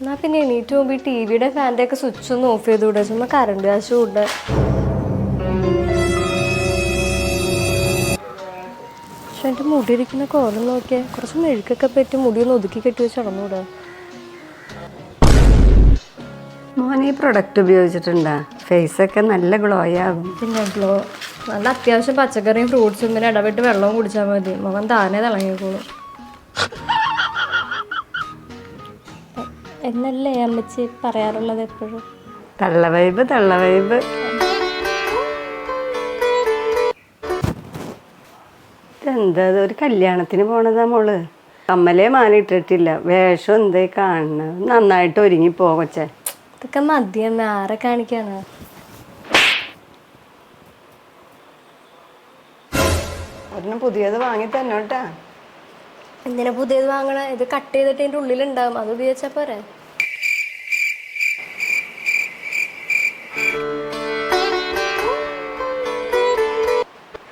എന്നാ പിന്നെ എണീറ്റ് പോകുമ്പോൾ ഈ ടി വിയുടെ ഫാന്റെ ഒക്കെ സ്വിച്ച് ഒന്ന് ഓഫ് ചെയ്തുകൂടെ? ചുമ്മാ കറണ്ട് കാശ് കൂടെ പക്ഷെ എന്റെ മുടി ഇരിക്കുന്ന കോലം നോക്കിയാൽ കുറച്ച് മെഴുക്കൊക്കെ പറ്റി മുടി ഒന്ന് ഒതുക്കി കെട്ടി വെച്ച് നടന്നുകൂടെ മോനെ ഈ പ്രൊഡക്റ്റ് ഉപയോഗിച്ചിട്ടുണ്ടാ? ഫേസൊക്കെ നല്ല ഗ്ലോ ആകും. പിന്നെ ഗ്ലോ നല്ല അത്യാവശ്യം പച്ചക്കറിയും ഫ്രൂട്ട്സും പിന്നെ ഇടപെട്ട് വെള്ളവും കുടിച്ചാൽ മതി. മുഖം താനേ തിളങ്ങിക്കോളും. എന്നല്ലേ അമ്മച്ചി പറയാറുള്ളത് എപ്പോഴും? തള്ള വൈബ് തള്ള വൈബ്. ഇത്? ഒരു കല്യാണത്തിന് പോണതാ മോൾ. കമ്മലേ മാനിട്ടിട്ടില്ല. വേഷം എന്തേ കാണണ. നന്നായിട്ട് ഒരുങ്ങി പോകച്ചേ ഇതൊക്കെ മദ്യം ആരെ കാണിക്കാണ് ഒരെണ്ണം പുതിയത് വാങ്ങി തന്നോട്ടാ. എന്തിനാ പുതിയത് വാങ്ങണ? ഇത് കട്ട് ചെയ്തിട്ട് ഇതിന്റെ ഉള്ളിലുണ്ടാവും. അത് ഉപയോഗിച്ചാൽ പോരെ?